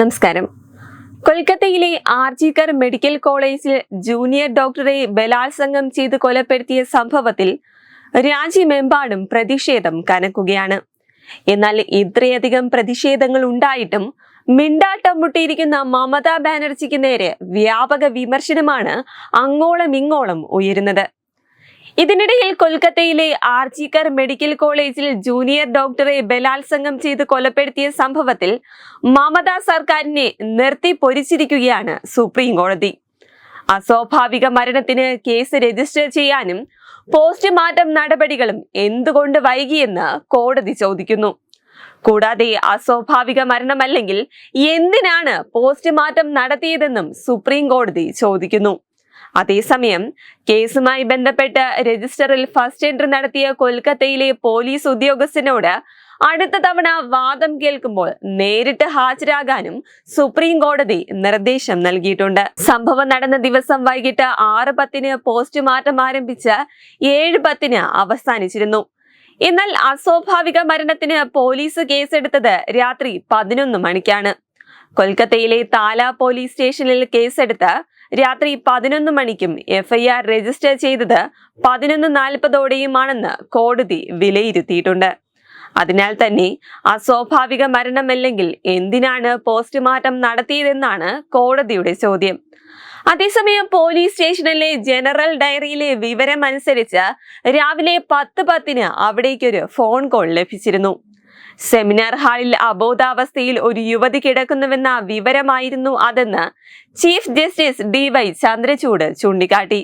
നമസ്കാരം. കൊൽക്കത്തയിലെ ആർജിക്കർ മെഡിക്കൽ കോളേജിൽ ജൂനിയർ ഡോക്ടറെ ബലാത്സംഗം ചെയ്ത് കൊലപ്പെടുത്തിയ സംഭവത്തിൽ രാജ്യമെമ്പാടും പ്രതിഷേധം കനക്കുകയാണ്. എന്നാൽ ഇത്രയധികം പ്രതിഷേധങ്ങൾ ഉണ്ടായിട്ടും മിണ്ടാട്ടം മുട്ടിയിരിക്കുന്ന മമതാ ബാനർജിക്ക് നേരെ വ്യാപക വിമർശനമാണ് അങ്ങോളം ഇങ്ങോളം ഉയരുന്നത്. ഇതിനിടയിൽ കൊൽക്കത്തയിലെ ആർജിക്കർ മെഡിക്കൽ കോളേജിൽ ജൂനിയർ ഡോക്ടറെ ബലാത്സംഗം ചെയ്ത് കൊലപ്പെടുത്തിയ സംഭവത്തിൽ മമതാ സർക്കാരിനെ നിർത്തി പൊരിച്ചിരിക്കുകയാണ് സുപ്രീം കോടതി. അസ്വാഭാവിക മരണത്തിന് കേസ് രജിസ്റ്റർ ചെയ്യാനും പോസ്റ്റ്മോർട്ടം നടപടികളും എന്തുകൊണ്ട് വൈകിയെന്ന് കോടതി ചോദിക്കുന്നു. കൂടാതെ അസ്വാഭാവിക മരണമല്ലെങ്കിൽ എന്തിനാണ് പോസ്റ്റ്മോർട്ടം നടത്തിയതെന്നും സുപ്രീം കോടതി ചോദിക്കുന്നു. അതേസമയം കേസുമായി ബന്ധപ്പെട്ട് രജിസ്റ്ററിൽ ഫസ്റ്റ് എൻട്രി നടത്തിയ കൊൽക്കത്തയിലെ പോലീസ് ഉദ്യോഗസ്ഥനോട് അടുത്ത തവണ വാദം കേൾക്കുമ്പോൾ നേരിട്ട് ഹാജരാകാനും സുപ്രീം കോടതി നിർദ്ദേശം നൽകിയിട്ടുണ്ട്. സംഭവം നടന്ന ദിവസം വൈകിട്ട് ആറ് പത്തിന് പോസ്റ്റ്മോർട്ടം ആരംഭിച്ച് ഏഴ് പത്തിന് അവസാനിച്ചിരുന്നു. എന്നാൽ അസ്വാഭാവിക മരണത്തിന് പോലീസ് കേസെടുത്തത് രാത്രി പതിനൊന്ന് മണിക്കാണ്. കൊൽക്കത്തയിലെ താല പോലീസ് സ്റ്റേഷനിൽ കേസെടുത്ത് രാത്രി പതിനൊന്ന് മണിക്കും എഫ്ഐആർ രജിസ്റ്റർ ചെയ്തത് പതിനൊന്ന് നാൽപ്പതോടെയുമാണെന്ന് കോടതി വിലയിരുത്തിയിട്ടുണ്ട്. അതിനാൽ തന്നെ അസ്വാഭാവിക മരണമല്ലെങ്കിൽ എന്തിനാണ് പോസ്റ്റ്മോർട്ടം നടത്തിയതെന്നാണ് കോടതിയുടെ ചോദ്യം. അതേസമയം പോലീസ് സ്റ്റേഷനിലെ ജനറൽ ഡയറിയിലെ വിവരമനുസരിച്ച് രാവിലെ പത്ത് പത്തിന് അവിടേക്കൊരു ഫോൺ കോൾ ലഭിച്ചിരുന്നു. സെമിനാർ ഹാളിൽ അബോധാവസ്ഥയിൽ ഒരു യുവതി കിടക്കുന്നുവെന്ന വിവരമായിരുന്നു അതെന്ന് chief justice D Y Chandrachud ചൂണ്ടിക്കാട്ടി.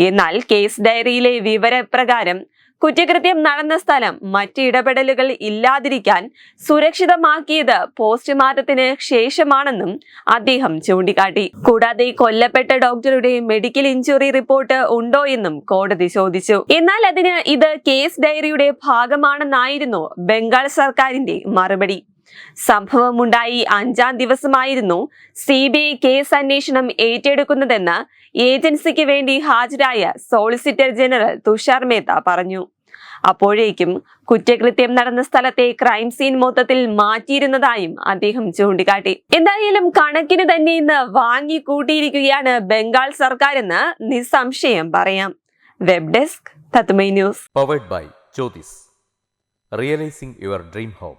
എന്നാൽ കേസ് ഡയറിയിലെ വിവരപ്രകാരം കുറ്റകൃത്യം നടന്ന സ്ഥലം മറ്റ് ഇടപെടലുകൾ ഇല്ലാതിരിക്കാൻ സുരക്ഷിതമാക്കിയത് പോസ്റ്റ്മോർട്ടത്തിന് ശേഷമാണെന്നും അദ്ദേഹം ചൂണ്ടിക്കാട്ടി. കൂടാതെ കൊല്ലപ്പെട്ട ഡോക്ടറുടെ മെഡിക്കൽ ഇഞ്ചുറി റിപ്പോർട്ട് ഉണ്ടോ എന്നും കോടതി ചോദിച്ചു. എന്നാൽ അതിന് ഇത് കേസ് ഡയറിയുടെ ഭാഗമാണെന്നായിരുന്നു ബംഗാൾ സർക്കാരിന്റെ മറുപടി. സംഭവമുണ്ടായി അഞ്ചാം ദിവസമായിരുന്നു സി ബി ഐ കേസ് അന്വേഷണം ഏറ്റെടുക്കുന്നതെന്ന് ഏജൻസിക്ക് വേണ്ടി ഹാജരായ സോളിസിറ്റർ ജനറൽ തുഷാർ മേത്ത പറഞ്ഞു അപ്പോഴേക്കും കുറ്റകൃത്യം നടന്ന സ്ഥലത്തെ ക്രൈം സീൻ മൊത്തത്തിൽ മാറ്റിയിരുന്നതായും അദ്ദേഹം ചൂണ്ടിക്കാട്ടി എന്തായാലും കണക്കിന് തന്നെ ഇന്ന് വാങ്ങി കൂട്ടിയിരിക്കുകയാണ് ബംഗാൾ സർക്കാരെന്ന് നിസ്സംശയം പറയാം web desk തത്മൈ news by. Realizing your dream home.